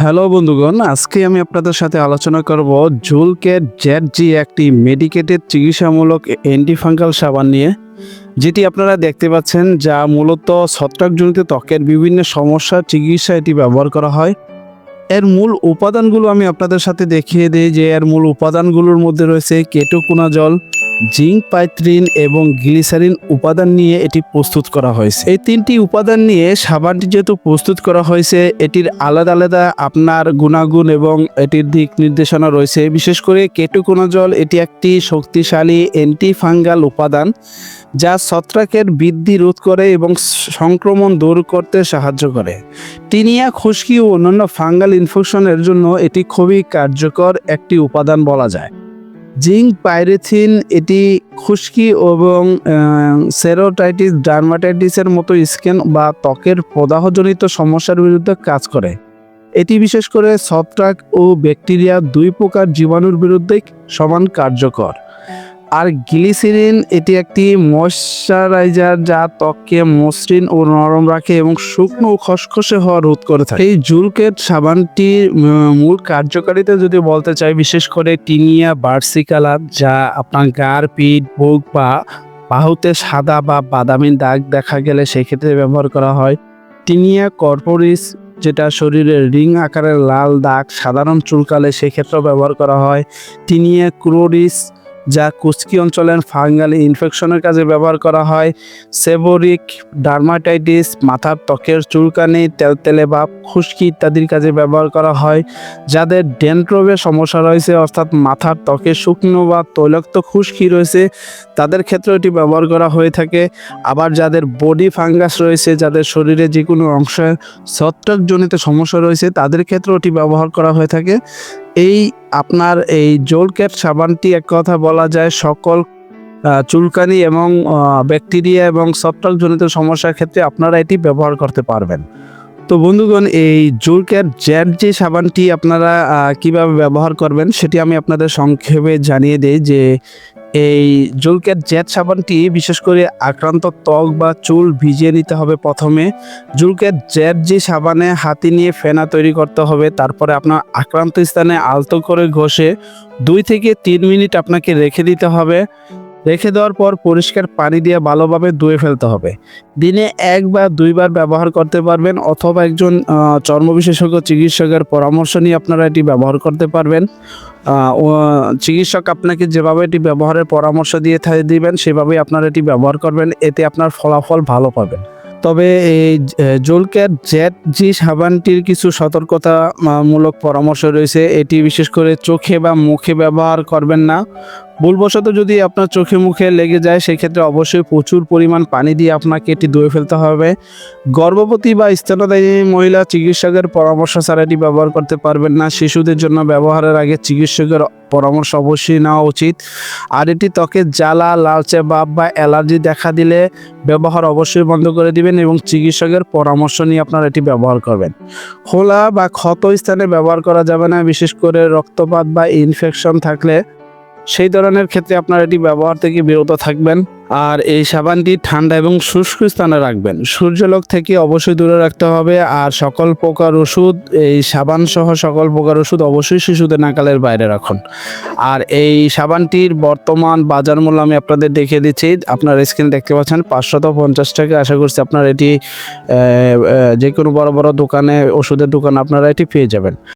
Hello বন্ধুগণ, আজকে আমি আপনাদের সাথে আলোচনা করব জুলকেট জেড জি একটি মেডিকেটেড চিকিৎসামূলক অ্যান্টিফাঙ্গাল সাবান নিয়ে, যেটি আপনারা দেখতে পাচ্ছেন যা মূলত ছত্রাকজনিত ত্বকের বিভিন্ন সমস্যার চিকিৎসা এটি ব্যবহার করা হয়। এর মূল উপাদানগুলো আমি আপনাদের সাথে দেখিয়ে দিই যে এর মূল উপাদানগুলোর মধ্যে রয়েছে কেটোকোনা জল জিঙ্ক, পাইত্রিন এবং গ্লিসারিন উপাদান নিয়ে এটি প্রস্তুত করা হয়েছে। এই তিনটি উপাদান নিয়ে সাবানটি যেহেতু প্রস্তুত করা হয়েছে, এটির আলাদা আলাদা আপনার গুণাগুণ এবং এটির দিক নির্দেশনা রয়েছে। বিশেষ করে কেটোকোনা জল এটি একটি শক্তিশালী অ্যান্টি ফাঙ্গাল উপাদান যা ছত্রাকের বৃদ্ধি রোধ করে এবং সংক্রমণ দূর করতে সাহায্য করে। টিনিয়া, খুশকি ও অন্যান্য ফাঙ্গাল ইনফেকশনের জন্য এটি খুবই কার্যকর একটি উপাদান বলা যায়। জিঙ্ক পাইরেথিন, এটি খুশকি এবং সেরোটাইটিস, ডার্মাটাইটিসের মতো স্কিন বা ত্বকের প্রদাহজনিত সমস্যার বিরুদ্ধে কাজ করে। এটি বিশেষ করে ছত্রাক ও ব্যাকটেরিয়া দুই প্রকার জীবাণুর বিরুদ্ধে সমান কার্যকর। আর গ্লিসিরিন, এটি একটি ময়শ্চারাইজার যা ত্বককে মসৃণ ও নরম রাখে এবং শুকনো ও খসখসে হওয়া রোধ করে থাকে। এই জুলকেট সাবানটির মূল কার্যকারিতা যদি বলতে চাই, বিশেষ করে টিনিয়া বার্সিকালার যা আপনার গার, পিঠ, বুক বা বাহুতে সাদা বা বাদামি দাগ দেখা গেলে সেক্ষেত্রে ব্যবহার করা হয়। টিনিয়া কর্পোরিস, যেটা শরীরের রিং আকারের লাল দাগ সাধারণ চুলকালে সেক্ষেত্রেও ব্যবহার করা হয়। টিনিয়া ক্লোরিস যা কুচকি অঞ্চলের ফাঙ্গাল ইনফেকশনের কাজে ব্যবহার করা হয়। সেবোরিক ডার্মাটাইটিস, মাথার ত্বকের চুলকানি, তেলতেলে বা খুশকি ইত্যাদির কাজে ব্যবহার করা হয়। যাদের ডেন্ট্রোভের সমস্যা রয়েছে, অর্থাৎ মাথার ত্বকে শুকনো বা তৈলাক্ত খুশকি রয়েছে, তাদের ক্ষেত্রে এটি ব্যবহার করা হয়ে থাকে। আবার যাদের বডি ফাঙ্গাস রয়েছে, যাদের শরীরে যে কোনো অংশে ছত্রাকজনিত সমস্যা রয়েছে, তাদের ক্ষেত্রেও এটি ব্যবহার করা হয়ে থাকে। এই আপনার এই জোলক্যাট সাবানটি এক কথা বলা যায় সকল চুলকানি এবং ব্যাকটেরিয়া এবং ছত্রাকজনিত সমস্যার ক্ষেত্রে আপনারা এটি ব্যবহার করতে পারবেন। তো বন্ধুগণ, এই জুলক্যাট জ্যাট যে সাবানটি আপনারা কীভাবে ব্যবহার করবেন সেটি আমি আপনাদের সংক্ষেপে জানিয়ে দিই যে এই জুলকের জেট সাবানটি বিশেষ করে আক্রান্ত ত্বক বা চুল ভিজিয়ে নিতে হবে প্রথমে। জুলকের জেট যে সাবানে হাতি নিয়ে ফেনা তৈরি করতে হবে, তারপরে আপনার আক্রান্ত স্থানে আলতো করে ঘষে দুই থেকে তিন মিনিট আপনাকে রেখে দিতে হবে। রেখে দেওয়ার পর পরিষ্কার পানি দিয়ে ভালোভাবে ধুয়ে ফেলতে হবে। দিনে এক বা দুইবার ব্যবহার করতে পারবেন অথবা একজন চর্ম বিশেষজ্ঞ চিকিৎসকের পরামর্শ নিয়ে আপনারা এটি ব্যবহার করতে পারবেন। চিকিৎসক আপনাকে যেভাবে এটি ব্যবহারের পরামর্শ দিয়ে দিবেন সেভাবেই আপনারা এটি ব্যবহার করবেন এতে আপনার ফলাফল ভালো পাবেন। তবে এই জোলক্যাট জেট জি সাবানটির কিছু সতর্কতা আহ, মূলক পরামর্শ রয়েছে। এটি বিশেষ করে চোখে বা মুখে ব্যবহার করবেন না। ভুলবশত যদি আপনার চোখে মুখে লেগে যায়, সেক্ষেত্রে অবশ্যই প্রচুর পরিমাণ পানি দিয়ে আপনাকে এটি ধুয়ে ফেলতে হবে। গর্ভবতী বা স্তনদায়ী মহিলা চিকিৎসকের পরামর্শ ছাড়া এটি ব্যবহার করতে পারবেন না। শিশুদের জন্য ব্যবহারের আগে চিকিৎসকের পরামর্শ অবশ্যই নেওয়া উচিত। আর এটি ত্বকের জ্বালা, লালচে ভাব বা অ্যালার্জি দেখা দিলে ব্যবহার অবশ্যই বন্ধ করে দিবেন এবং চিকিৎসকের পরামর্শ নিয়ে আপনারা এটি ব্যবহার করবেন। খোলা বা ক্ষত স্থানে ব্যবহার করা যাবে না। বিশেষ করে রক্তপাত বা ইনফেকশন থাকলে সেই ধরনের ক্ষেত্রে আপনারা এটি ব্যবহার থেকে বিরত থাকবেন। আর এই সাবানটি ঠান্ডা এবং শুষ্ক স্থানে রাখবেন। সূর্যলোক থেকে অবশ্যই দূরে রাখতে হবে। আর সকল প্রকার ওষুধ, এই সাবান সহ সকল প্রকার ওষুধ অবশ্যই শিশুদের নাকালের বাইরে রাখুন। আর এই সাবানটির বর্তমান বাজার মূল্য আমি আপনাদের দেখিয়ে দিচ্ছি। আপনার স্ক্রিনে দেখতে পাচ্ছেন পাঁচশত পঞ্চাশ টাকা। আশা করছি আপনার এটি যে কোনো বড় বড় দোকানে, ওষুধের দোকান আপনারা এটি পেয়ে যাবেন।